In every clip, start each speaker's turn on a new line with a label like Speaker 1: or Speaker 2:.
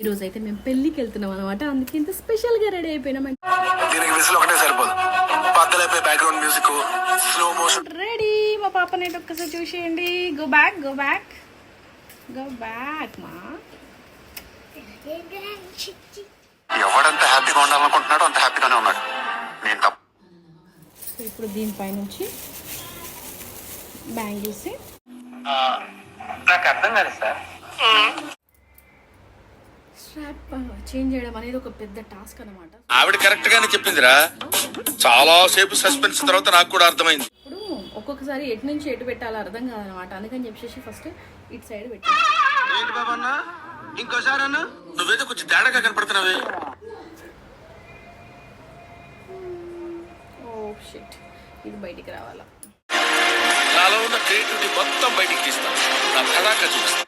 Speaker 1: ఈ రోజు అయితే మేము పెళ్ళికి వెళ్తున్నాం అనమాట అందుకే ఇంత స్పెషల్గా రెడీ అయిపోయినాం
Speaker 2: దీనికి విజిల్ ఒకటే సరిపోదు. Background music slow motion
Speaker 1: ready. మా పాపని అయితే ఒక్కసారి చూసేయండి. Go back go back go back మా.
Speaker 2: ఎవడంత హ్యాపీగా ఉండాలనుకుంటున్నాడో అంత హ్యాపీగానే ఉన్నాడు. నేను తప్ప.
Speaker 1: ఇప్పుడు దీనిపై నుంచి బ్యాంగిల్స్
Speaker 2: నాకు అర్థం కాదు సార్.
Speaker 1: స్ట్రాప్ చేంజ్ చేయడం అనేది ఒక పెద్ద టాస్క్ అనమాట
Speaker 3: ఆవిడ కరెక్ట్ గానే చెప్పిందిరా. చాలా సేపు సస్పెన్స్ తర్వాత నాకు కూడా అర్థమైంది.
Speaker 1: ఇప్పుడు ఒక్కొక్కసారి ఎటు నుంచి ఎటు పెట్టాలో అర్థం కాదనమాట అందుకని చెప్పేసి ఫస్ట్ ఇటు సైడ్ పెట్టాను.
Speaker 3: ఏంటి బాబా అన్న? ఇంకోసారి అన్న? నువ్వేదో కొంచెం తేడాగా కనపడుతున్నావే.
Speaker 1: ఓ షిట్ ఇది బయటికి రావాలా?
Speaker 3: నాలో ఉన్న క్రియేటివిటీ మొత్తం బయటికి తీస్తాను. నా తడాక చూపిస్తాను.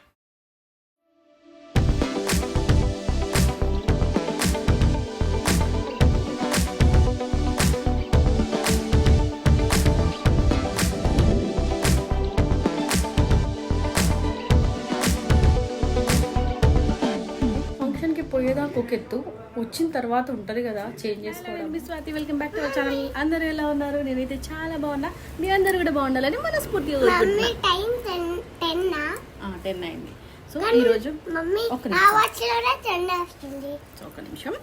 Speaker 1: వచ్చిన తర్వాత ఉంటది కదా చేంజ్ చేసుకోవడం మీ Swathi welcome back to our channel. అందరూ ఎలా ఉన్నారు? నేనైతే చాలా బాగున్నా. మీ అందరూ కూడా బాగుండాలని మనస్ఫూర్తిగా
Speaker 4: మమ్మీ టైం టెన్
Speaker 1: అయింది. సో ఈ రోజు
Speaker 4: మమ్మీ
Speaker 1: ఒక ఒక నిమిషం.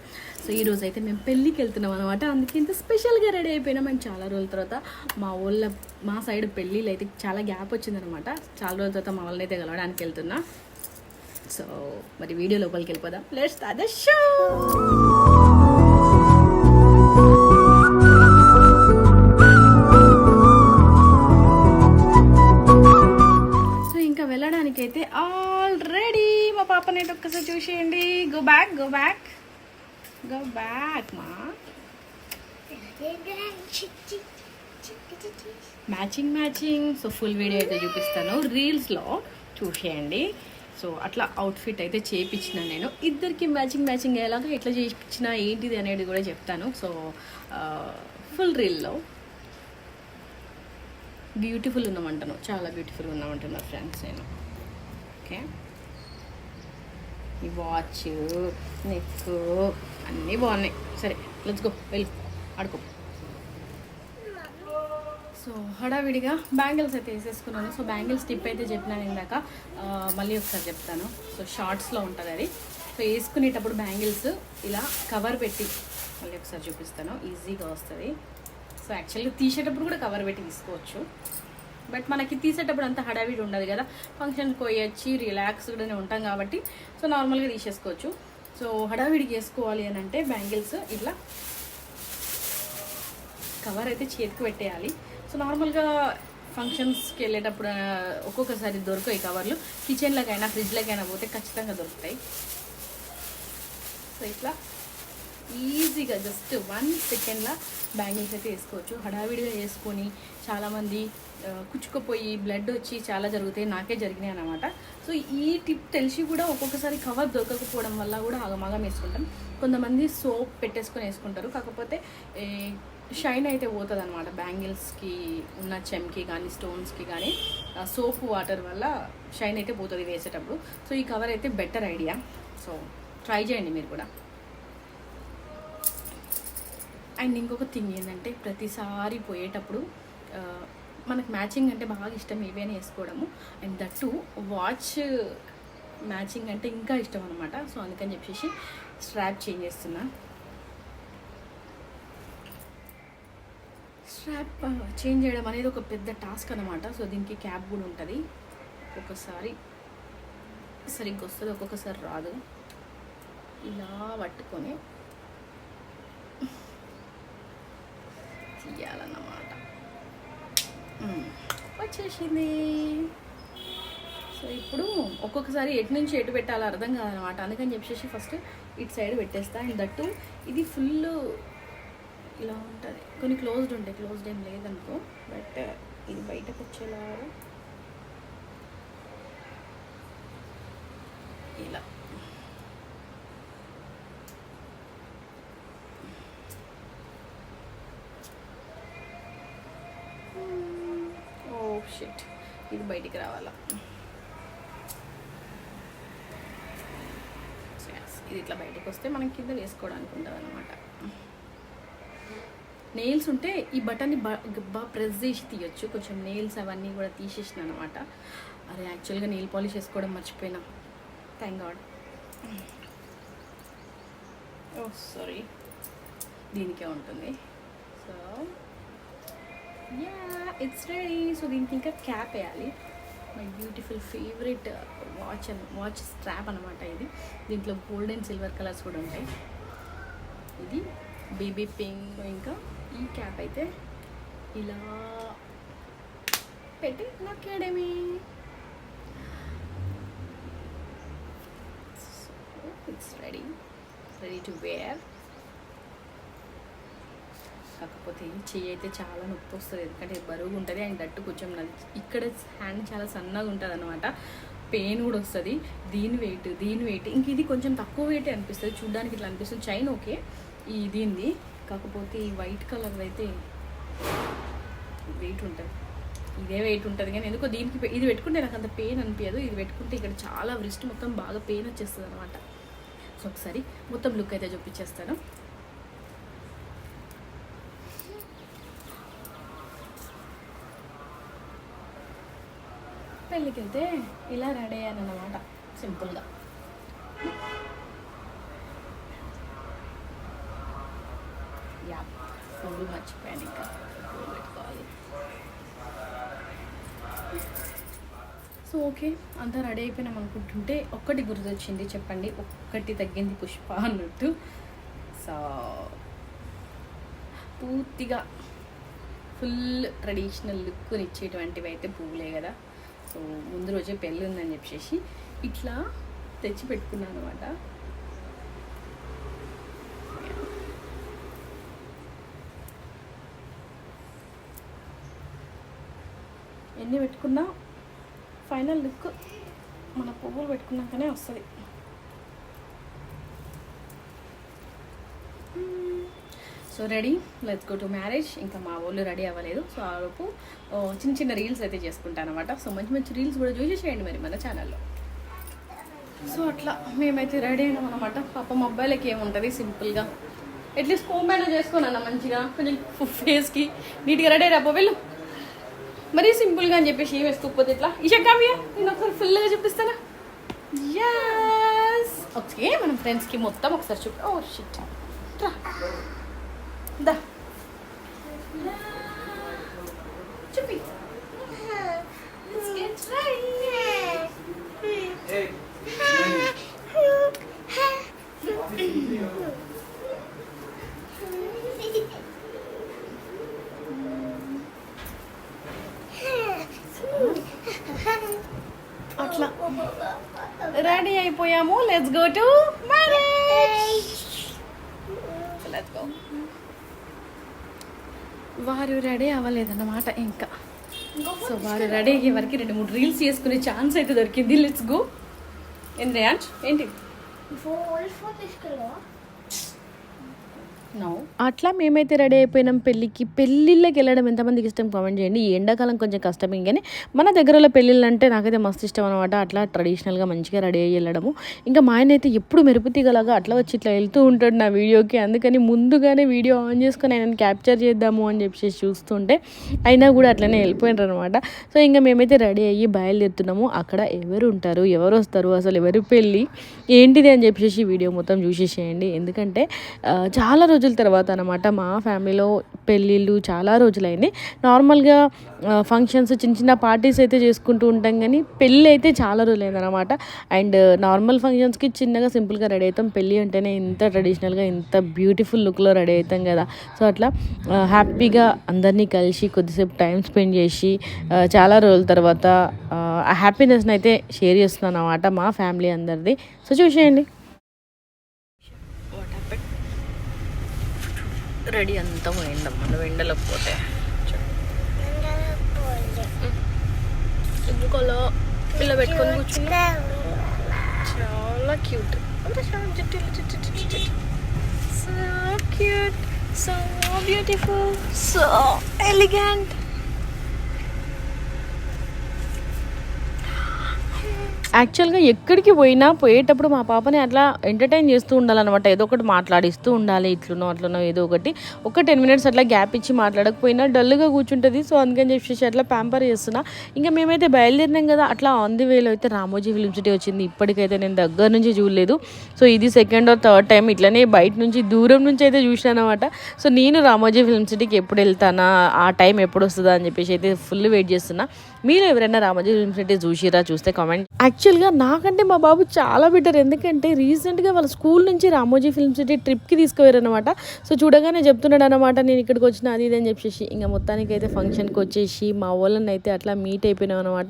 Speaker 1: సో ఈ రోజు అయితే మేము పెళ్ళికి వెళ్తున్నాం అనమాట అందుకే ఇంత స్పెషల్గా రెడీ అయిపోయినాం మేము చాలా రోజుల తర్వాత. మా ఊళ్ళ మా సైడ్ పెళ్ళిళ్ళు అయితే చాలా గ్యాప్ వచ్చిందనమాట చాలా రోజుల తర్వాత మా వాళ్ళని అయితే కలవడానికి వెళ్తున్నా. సో మరి వీడియో లోపలికి వెళ్ళిపోదాం. లెట్స్ ద షో సో ఇంకా వెళ్ళడానికైతే ఆల్రెడీ మా పాపని అయితే ఒక్కసారి చూసేయండి. Go back go back go back మా matching matching so full video అయితే చూపిస్తాను. రీల్స్లో చూసేయండి. సో అట్లా అవుట్ఫిట్ అయితే చేయించిన నేను. ఇద్దరికి మ్యాచింగ్ మ్యాచింగ్ అయ్యేలాగా ఎట్లా చేయించిన ఏంటిది అనేది కూడా చెప్తాను. సో ఫుల్ రీల్లో బ్యూటిఫుల్ ఉన్నామంటాను చాలా బ్యూటిఫుల్ ఉన్నామంటున్నారు ఫ్రెండ్స్ నేను. ఓకే ఈ వాచ్ నెక్ అన్నీ బాగున్నాయి. సరే లెట్స్ గో వెళ్ళు. ఆడుకో. సో హడావిడిగా బ్యాంగిల్స్ అయితే వేసేసుకున్నాను. సో బ్యాంగిల్స్ టిప్ అయితే చెప్పినాను ఇందాక. మళ్ళీ ఒకసారి చెప్తాను. సో షార్ట్స్లో ఉంటుంది అది. సో వేసుకునేటప్పుడు బ్యాంగిల్స్ ఇలా కవర్ పెట్టి మళ్ళీ ఒకసారి చూపిస్తాను. ఈజీగా వస్తుంది. సో యాక్చువల్గా తీసేటప్పుడు కూడా కవర్ పెట్టి తీసుకోవచ్చు. బట్ మనకి తీసేటప్పుడు అంత హడావిడి ఉండదు కదా. ఫంక్షన్కి పోయొచ్చి రిలాక్స్డ్గానే ఉంటాం కాబట్టి సో నార్మల్గా తీసేసుకోవచ్చు. సో హడావిడికి వేసుకోవాలి అని అంటే బ్యాంగిల్స్ ఇట్లా కవర్ అయితే చేతికి పెట్టేయాలి. సో నార్మల్గా ఫంక్షన్స్కి వెళ్ళేటప్పుడు ఒక్కొక్కసారి దొరకవు ఈ కవర్లు. కిచెన్లోకైనా ఫ్రిడ్జ్లోకైనా పోతే ఖచ్చితంగా దొరుకుతాయి. సో ఇట్లా ఈజీగా జస్ట్ వన్ సెకండ్లో బ్యాంగిల్స్ అయితే వేసుకోవచ్చు. హడావిడిగా వేసుకొని చాలామంది కుచ్చుకుపోయి బ్లడ్ వచ్చి చాలా జరుగుతాయి. నాకే జరిగినాయి అనమాట సో ఈ టిప్ తెలిసి కూడా ఒక్కొక్కసారి కవర్ దొరకకపోవడం వల్ల కూడా ఆగమాగం వేసుకుంటాం. కొంతమంది సోప్ పెట్టేసుకొని వేసుకుంటారు. కాకపోతే షైన్ అయితే పోతుంది అనమాట బ్యాంగిల్స్కి ఉన్న చెమ్కి కానీ స్టోన్స్కి కానీ సోప్ వాటర్ వల్ల షైన్ అయితే పోతుంది వేసేటప్పుడు. సో ఈ కవర్ అయితే బెటర్ ఐడియా. సో ట్రై చేయండి మీరు కూడా. అండ్ ఇంకొక థింగ్ ఏంటంటే ప్రతిసారి పోయేటప్పుడు మనకు మ్యాచింగ్ అంటే బాగా ఇష్టం ఏవైనా వేసుకోవడము. అండ్ దట్టు వాచ్ మ్యాచింగ్ అంటే ఇంకా ఇష్టం అనమాట సో అందుకని చెప్పేసి స్ట్రాప్ చేంజ్ చేస్తున్నా. స్ట్రాప్ చేంజ్ uh, చేయడం అనేది ఒక పెద్ద టాస్క్ అనమాట సో దీనికి క్యాప్ కూడా ఉంటుంది. ఒక్కొక్కసారి సరిగ్గా వస్తుంది ఒక్కొక్కసారి రాదు. ఇలా పట్టుకొని తీయాలన్నమాట. వచ్చేసింది. సో ఇప్పుడు ఒక్కొక్కసారి ఎటు నుంచి ఎటు పెట్టాలో అర్థం కాదనమాట అందుకని చెప్పేసి ఫస్ట్ ఇటు సైడ్ పెట్టేస్తా. అండ్ దట్టు ఇది ఫుల్ ఇలా ఉంటుంది. కొన్ని క్లోజ్డ్ ఉంటాయి క్లోజ్డ్ ఏం లేదనుకో బట్ uh, ఇది బయటకు వచ్చేలా ఇలా. Oh, ఓ షిట్ ఇది బయటికి రావాలా? ఇది ఇట్లా బయటకు వస్తే మనం కింద వేసుకోవడానికి ఉంటుంది అనమాట నెయిల్స్ ఉంటే ఈ బటన్ని బాగా ప్రెస్ చేసి తీయొచ్చు. కొంచెం నెయిల్స్ అవన్నీ కూడా తీసేసిన అనమాట అరే యాక్చువల్గా నెయిల్ పాలిష్ వేసుకోవడం మర్చిపోయినా. థ్యాంక్ గాడ్ ఓ సారీ దీనికే ఉంటుంది. So yeah it's ready so దీనికి ఇంకా క్యాప్ వేయాలి. My beautiful favourite watch and watch strap అనమాట ఇది. దీంట్లో గోల్డ్ అండ్ సిల్వర్ కలర్స్ కూడా ఉంటాయి. ఇది బేబీ పింక్ ఇంకా ఈ క్యాప్ అయితే ఇలా పెట్టి నొక్కేయడమే it's ready ready to wear కాకపోతే చెయ్యి అయితే చాలా నొప్పి వస్తుంది. ఎందుకంటే బరువు బరువుగా ఉంటుంది అండ్ దట్టు కొంచెం నాది ఇక్కడ హ్యాండ్ చాలా సన్నగా ఉంటుంది అనమాట పెయిన్ కూడా వస్తుంది. దీని వెయిట్ దీని వెయిట్ ఇంక ఇది కొంచెం తక్కువ వెయిట్ అనిపిస్తుంది. చూడడానికి ఇట్లా అనిపిస్తుంది. Chain okay. ఈ దీనిది. కాకపోతే ఈ వైట్ కలర్ అయితే వెయిట్ ఉంటుంది. ఇదే వెయిట్ ఉంటుంది కానీ ఎందుకో దీనికి ఇది పెట్టుకుంటే నాకు అంత పెయిన్ అనిపించదు ఇది పెట్టుకుంటే ఇక్కడ చాలా వ్రిస్ట్ మొత్తం బాగా పెయిన్ వచ్చేస్తుంది అనమాట సో ఒకసారి మొత్తం లుక్ అయితే చూపించేస్తాను. పెళ్ళికి వెళ్తే ఇలా రెడీ అయ్యాను అనమాట సింపుల్గా. యా ఫుల్ మర్చిపోయాను ఇంకా పెట్టుకోవాలి సో ఓకే అంతా రెడీ అయిపోయినాం అనుకుంటుంటే ఒక్కటి గుర్తొచ్చింది చెప్పండి. ఒక్కటి తగ్గింది పుష్ప అన్నట్టు. సో పూర్తిగా ఫుల్ ట్రెడిషనల్ లుక్ని ఇచ్చేటువంటివి అయితే పువ్వులే కదా. సో ముందు రోజే పెళ్ళి ఉందని చెప్పేసి ఇట్లా తెచ్చి పెట్టుకున్నాను అనమాట ఎన్ని పెట్టుకున్నా ఫైనల్ లుక్ మన పువ్వులు పెట్టుకున్నాకనే వస్తుంది. So ready let's go to marriage. ఇంకా మా వాళ్ళు రెడీ అవ్వలేదు. సో ఆ లోపు చిన్న చిన్న రీల్స్ అయితే చేసుకుంటాను అనమాట సో మంచి మంచి రీల్స్ కూడా చూసేసేయండి మరి మన ఛానల్లో. సో అట్లా మేమైతే రెడీ అయినాం అనమాట పాప మొబైల్కి ఏముంటుంది సింపుల్గా. అట్లీస్ట్ కోమ్ మేనేజ్ చేసుకోనన్నా అన్న మంచిగా. కొంచెం ఫేస్కి నీట్గా రెడీ అయిరా వెళ్ళు. మరీ సింపుల్గా అని చెప్పేసి ఏం వేసుకోకపోతే ఇట్లా ఇషా కావ్య నేను ఒకసారి ఫుల్గా చూపిస్తానా? యాస్ ఓకే మనం ఫ్రెండ్స్కి మొత్తం ఒకసారి చూపి ఓ షిట్ దా. చూపి Let's get ready. అట్లా రెడీ అయిపోయాము లెట్స్ వారు రెడీ అవ్వలేదన్నమాట ఇంకా. సో వారు రెడీ అయ్యే వరకు రెండు మూడు రీల్స్ చేసుకునే ఛాన్స్ అయితే దొరికింది. లెట్స్ గో ఏంటి రేయాంష్ ఏంటి
Speaker 4: ఫోన్ ఫోన్ తీసుకెళ్ళవా
Speaker 1: నో
Speaker 5: అట్లా మేమైతే రెడీ అయిపోయినాం పెళ్ళికి. పెళ్ళిళ్ళకి వెళ్ళడం ఎంతమందికి ఇష్టం కామెంట్ చేయండి. ఈ ఎండాకాలం కొంచెం కష్టమే కానీ మన దగ్గరలో పెళ్ళిళ్ళు అంటే నాకైతే మస్తు ఇష్టం అనమాట అట్లా ట్రెడిషనల్గా మంచిగా రెడీ అయ్యి వెళ్ళడము. ఇంకా మా ఆయన అయితే ఎప్పుడు మెరుపుతీగలాగా అట్లా వచ్చి ఇట్లా వెళ్తూ ఉంటాడు నా వీడియోకి అందుకని ముందుగానే వీడియో ఆన్ చేసుకొని ఆయనను క్యాప్చర్ చేద్దాము అని చెప్పేసి చూస్తుంటే అయినా కూడా అట్లనే వెళ్ళిపోయినారు అనమాట సో ఇంకా మేమైతే రెడీ అయ్యి బయలుదేరుతున్నాము. అక్కడ ఎవరు ఉంటారు? ఎవరు వస్తారు? అసలు ఎవరు పెళ్ళి? ఏంటిది అని చెప్పేసి వీడియో మొత్తం చూసేసేయండి. ఎందుకంటే చాలా చాలా రోజుల తర్వాత అనమాట మా ఫ్యామిలీలో పెళ్ళిళ్ళు చాలా రోజులైంది. నార్మల్గా ఫంక్షన్స్ చిన్న చిన్న పార్టీస్ అయితే చేసుకుంటూ ఉంటాం కానీ పెళ్ళి అయితే చాలా రోజులైంది అనమాట అండ్ నార్మల్ ఫంక్షన్స్కి చిన్నగా సింపుల్గా రెడీ అవుతాం. పెళ్ళి అంటేనే ఇంత ట్రెడిషనల్గా ఇంత బ్యూటిఫుల్ లుక్లో రెడీ అవుతాం కదా. సో అట్లా హ్యాపీగా అందరినీ కలిసి కొద్దిసేపు టైం స్పెండ్ చేసి చాలా రోజుల తర్వాత ఆ హ్యాపీనెస్ని అయితే షేర్ చేస్తున్నాను అనమాట మా ఫ్యామిలీ అందరిది. సో చూసేయండి
Speaker 1: వాట్ హ్యాపెన్ రెడీ అంతా పోయిందమ్మా. నువ్వు ఎండలో పోతే. ఎందుకు పిల్ల పెట్టుకొని కూర్చున్నా చాలా cute. So cute so beautiful so elegant యాక్చువల్గా ఎక్కడికి పోయినా పోయేటప్పుడు మా పాపని అట్లా ఎంటర్టైన్ చేస్తూ ఉండాలన్నమాట. ఏదో ఒకటి మాట్లాడిస్తూ ఉండాలి ఇట్లునో అట్లనో ఏదో ఒకటి. ఒక టెన్ మినిట్స్ అట్లా గ్యాప్ ఇచ్చి మాట్లాడకపోయినా డల్గా కూర్చుంటుంది. సో అందుకని చెప్పేసి అట్లా ప్యాంపర్ చేస్తున్నా. ఇంకా మేమైతే బయలుదేరినాం కదా అట్లా ఆన్ ది వేలో అయితే రామోజీ ఫిలిం సిటీ వచ్చింది. ఇప్పటికైతే నేను దగ్గర నుంచి చూడలేదు. సో ఇది సెకండ్ ఆర్ థర్డ్ టైం ఇట్లనే బయట నుంచి దూరం నుంచి అయితే చూసాను అనమాట సో నేను రామోజీ ఫిలిం సిటీకి ఎప్పుడు వెళ్తానా ఆ టైం ఎప్పుడు వస్తుందా అని చెప్పేసి అయితే ఫుల్ వెయిట్ చేస్తున్నా. మీరు ఎవరైనా రామోజీ ఫిలిం సిటీ చూసిరా చూస్తే కామెంట్ యాక్చువల్గా నాకంటే మా బాబు చాలా బెటర్. ఎందుకంటే రీసెంట్గా వాళ్ళ స్కూల్ నుంచి రామోజీ ఫిల్మ్ సిటీ ట్రిప్కి తీసుకుపోయారనమాట సో చూడగానే చెప్తున్నాడు అనమాట నేను ఇక్కడికి వచ్చిన అది ఇది అని చెప్పేసి. ఇంకా మొత్తానికి అయితే ఫంక్షన్కి వచ్చేసి మా వాళ్ళని అయితే అట్లా మీట్ అయిపోయినాం అనమాట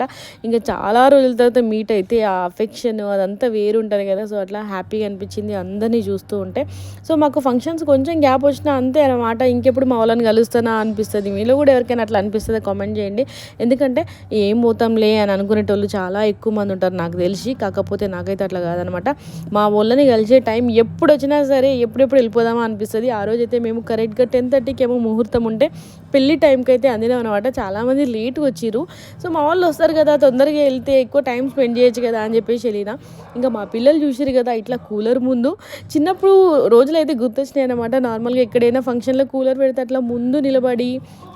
Speaker 1: ఇంకా చాలా రోజుల తర్వాత మీట్ అయితే ఆ అఫెక్షన్ అదంతా వేరు ఉంటుంది కదా. సో అట్లా హ్యాపీగా అనిపించింది అందరినీ చూస్తూ ఉంటే. సో మాకు ఫంక్షన్స్ కొంచెం గ్యాప్ వచ్చినా అంతే అనమాట ఇంకెప్పుడు మా వాళ్ళని కలుస్తానా అనిపిస్తుంది. మీలో కూడా ఎవరికైనా అట్లా అనిపిస్తుంది? కామెంట్ చేయండి. ఎందుకంటే ఏం పోతాంలే అని అనుకునేటోళ్ళు చాలా ఎక్కువ మంది ఉంటారు. నాకు తెలిసి కాకపోతే నాకైతే అట్లా కాదనమాట. మా వాళ్ళని కలిసే టైం ఎప్పుడు వచ్చినా సరే ఎప్పుడెప్పుడు వెళ్ళిపోదామా అనిపిస్తుంది. ఆ రోజు అయితే మేము కరెక్ట్గా టెన్ థర్టీకి ఏమో ముహూర్తం ఉంటే పెళ్ళి టైంకి అయితే అందినాం అనమాట చాలామంది లేట్గా వచ్చిర్రు. సో మా వాళ్ళు వస్తారు కదా తొందరగా వెళ్తే ఎక్కువ టైం స్పెండ్ చేయొచ్చు కదా అని చెప్పేసి వెళ్ళిన. ఇంకా మా పిల్లలు చూసిరు కదా ఇట్లా కూలర్ ముందు. చిన్నప్పుడు రోజులు అయితే గుర్తొచ్చినాయి అనమాట నార్మల్గా ఎక్కడైనా ఫంక్షన్లో కూలర్ పెడితే అట్లా ముందు నిలబడి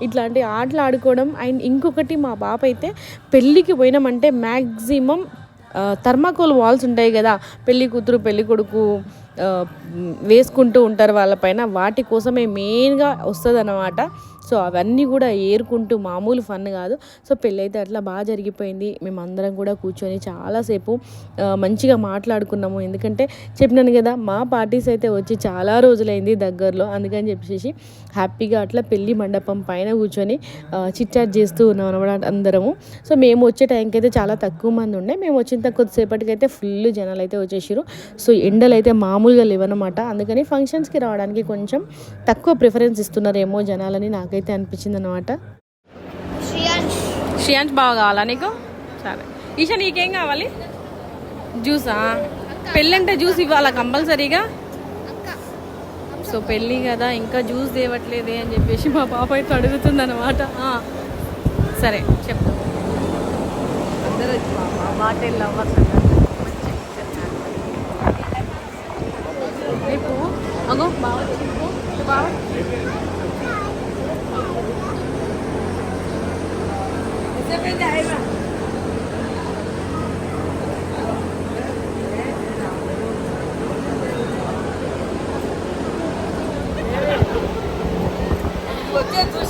Speaker 1: ఇట్లాంటి ఆటలు ఆడుకోవడం. అండ్ ఇంకొకటి మా పాప అయితే పెళ్ళికి పోయినామంటే మ్యాక్సిమం థర్మాకోల్ వాల్స్ ఉంటాయి కదా పెళ్ళి కూతురు పెళ్ళి కొడుకు వేసుకుంటూ ఉంటారు వాళ్ళపైన వాటి కోసమే మెయిన్గా వస్తుంది అన్నమాట సో అవన్నీ కూడా ఏరుకుంటూ మామూలు ఫన్ కాదు. సో పెళ్ళైతే అట్లా బాగా జరిగిపోయింది. మేమందరం కూడా కూర్చొని చాలాసేపు మంచిగా మాట్లాడుకున్నాము. ఎందుకంటే చెప్పినాను కదా మా పార్టీస్ అయితే వచ్చి చాలా రోజులైంది దగ్గరలో. అందుకని చెప్పేసి హ్యాపీగా అట్లా పెళ్ళి మండపం పైన కూర్చొని చిట్చాట్ చేస్తూ ఉన్నాం అనమాట అందరము. సో మేము వచ్చే టైంకి అయితే చాలా తక్కువ మంది ఉండే. మేము వచ్చిన కొద్దిసేపటికైతే ఫుల్ జనాలు అయితే వచ్చేసారు సో ఎండలు అయితే మామూలుగా లేవన్నమాట. అందుకని ఫంక్షన్స్కి రావడానికి కొంచెం తక్కువ ప్రిఫరెన్స్ ఇస్తున్నారేమో జనాలని నాకు నాకైతే అనిపించింది అనమాట
Speaker 6: శ్రీయాంష్
Speaker 4: శ్రియాంష్ బాగా కావాలా నీకు? సరే. ఈషా నీకేం కావాలి? జ్యూసా? పెళ్ళంటే జ్యూస్ ఇవ్వాలా కంపల్సరీగా? సో పెళ్ళి కదా ఇంకా జ్యూస్ తేవట్లేదే అని చెప్పేసి మా పాప అయితే అడుగుతుంది అనమాట సరే చెప్తా అందరూ బాటిల్ లవర్స్ రేపు అగో బాగా బాగా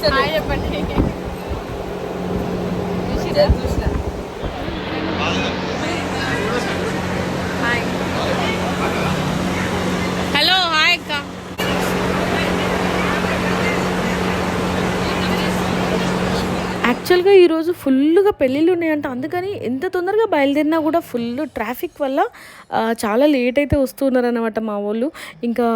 Speaker 4: హాయ్ చెప్పండి హాయ్ హలో హాయ్ అక్క
Speaker 1: యాక్చువల్గా ఈరోజు ఫుల్గా పెళ్ళిళ్ళు ఉన్నాయంట. అందుకని ఎంత తొందరగా బయలుదేరినా కూడా ఫుల్ ట్రాఫిక్ వల్ల చాలా లేట్ అయితే వస్తున్నారు అనమాట మా వాళ్ళు. ఇంకా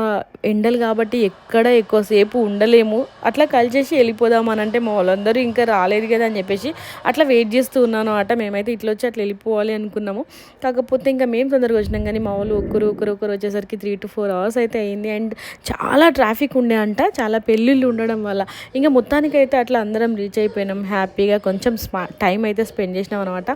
Speaker 1: ఎండలు కాబట్టి ఎక్కడ ఎక్కువసేపు ఉండలేము. అట్లా కలిసేసి వెళ్ళిపోదాం అని అంటే మా వాళ్ళందరూ ఇంకా రాలేదు కదా అని చెప్పేసి అట్లా వెయిట్ చేస్తూ ఉన్నాను అనమాట మేమైతే ఇట్లా వచ్చి అట్లా వెళ్ళిపోవాలి అనుకున్నాము. కాకపోతే ఇంకా మేము తొందరగా వచ్చినాం కానీ మా వాళ్ళు ఒకరు ఒకరు ఒకరు వచ్చేసరికి త్రీ టు ఫోర్ అవర్స్ అయితే అయింది. అండ్ చాలా ట్రాఫిక్ ఉండే అంట. చాలా పెళ్ళిళ్ళు ఉండడం వల్ల. ఇంకా మొత్తానికైతే అట్లా అందరం రీచ్ అయిపోయినాం. హ్యాపీగా కొంచెం స్మా టైం అయితే స్పెండ్ చేసినాం అనమాట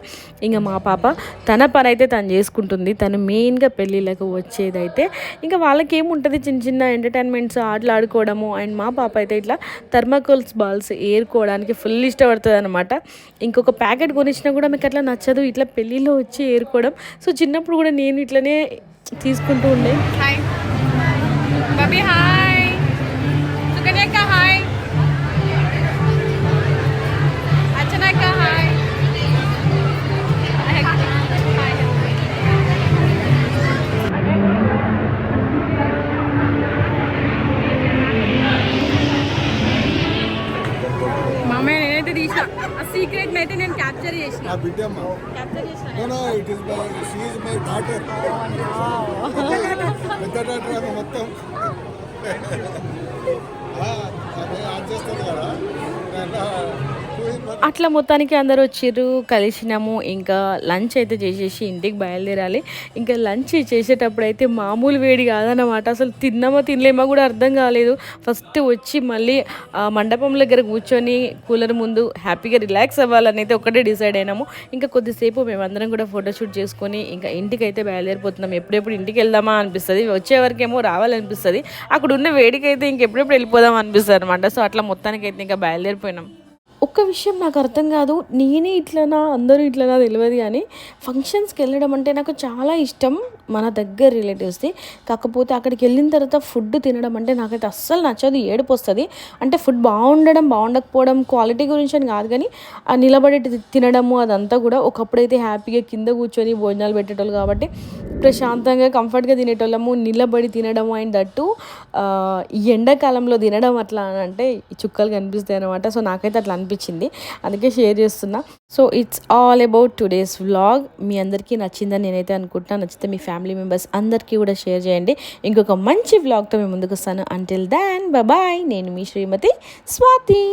Speaker 1: ఇంకా మా పాప తన పని అయితే తను చేసుకుంటుంది. తను మెయిన్గా పెళ్ళిళ్ళకు వచ్చేదైతే ఇంకా వాళ్ళకి ఏముంటుంది చిన్న చిన్న ఎంటర్టైన్మెంట్స్ ఆటలు ఆడుకోవడము అండ్ మా పాప అయితే ఇట్లా థర్మాకోల్స్ బాల్స్ ఏరుకోవడానికి ఫుల్ ఇష్టపడుతుంది అనమాట ఇంకొక ప్యాకెట్ కొనిచ్చినా కూడా మీకు అట్లా నచ్చదు. ఇట్లా పెళ్ళిలో వచ్చి ఏరుకోవడం. సో చిన్నప్పుడు కూడా నేను ఇట్లనే తీసుకుంటూ ఉండే.
Speaker 4: హాయ్ ఆ సీక్రెట్ అయితే నేను క్యాప్చర్ చేసిన.
Speaker 7: నా బిడ్డమ్మ
Speaker 4: క్యాప్చర్ చేసిన.
Speaker 7: No no it is my she is my daughter పెద్ద డాటర్ ఆమె మొత్తం. ఆ, ఆమె యాడ్ చేస్తుంది కదా.
Speaker 1: అట్లా మొత్తానికి అందరూ వచ్చిర్రు కలిసినాము. ఇంకా లంచ్ అయితే చేసేసి ఇంటికి బయలుదేరాలి. ఇంకా లంచ్ చేసేటప్పుడు అయితే మామూలు వేడి కాదన్నమాట. అసలు తిన్నామో తినలేమో కూడా అర్థం కాలేదు. ఫస్ట్ వచ్చి మళ్ళీ ఆ మండపం దగ్గర కూర్చొని కూలర్ ముందు హ్యాపీగా రిలాక్స్ అవ్వాలని అయితే ఒకటే డిసైడ్ అయినాము. ఇంకా కొద్దిసేపు మేమందరం కూడా ఫోటోషూట్ చేసుకొని ఇంకా ఇంటికి అయితే బయలుదేరిపోతున్నాం. ఎప్పుడెప్పుడు ఇంటికి వెళ్దామా అనిపిస్తుంది. వచ్చేవరకేమో రావాలనిపిస్తుంది. అక్కడ ఉన్న వేడికి అయితే ఇంకెప్పుడెప్పుడు వెళ్ళిపోదాం అనిపిస్తుంది అనమాట సో అట్లా మొత్తానికి అయితే ఇంకా బయలుదేరిపోయినాం. ఒక్క విషయం నాకు అర్థం కాదు. నేనే ఇట్లనా అందరూ ఇట్లనా తెలియదు కానీ ఫంక్షన్స్కి వెళ్ళడం అంటే నాకు చాలా ఇష్టం మన దగ్గర రిలేటివ్స్ది కాకపోతే అక్కడికి వెళ్ళిన తర్వాత ఫుడ్ తినడం అంటే నాకైతే అస్సలు నచ్చదు ఏడుపు వస్తుంది. అంటే ఫుడ్ బాగుండడం బాగుండకపోవడం క్వాలిటీ గురించి అని కాదు కానీ ఆ నిలబడి తినడము అదంతా కూడా ఒకప్పుడైతే హ్యాపీగా కింద కూర్చొని భోజనాలు పెట్టేటోళ్ళు కాబట్టి ప్రశాంతంగా కంఫర్ట్గా తినేటోళ్ళము నిలబడి తినడం అండ్ దట్టు ఎండాకాలంలో తినడం అట్లా అని అంటే చుక్కలు కనిపిస్తాయి అనమాట సో నాకైతే అట్లా అనిపించింది. అందుకే షేర్ చేస్తున్నా. So it's all about today's vlog మీ అందరికీ నచ్చిందని నేనైతే అనుకుంటున్నా. నచ్చితే మీ ఫ్యామిలీ మెంబర్స్ అందరికీ కూడా షేర్ చేయండి. ఇంకొక మంచి వ్లాగ్తో మేము ముందుకు వస్తాను. అంటిల్ దాన్ బాయ్ నేను మీ శ్రీమతి స్వాతి.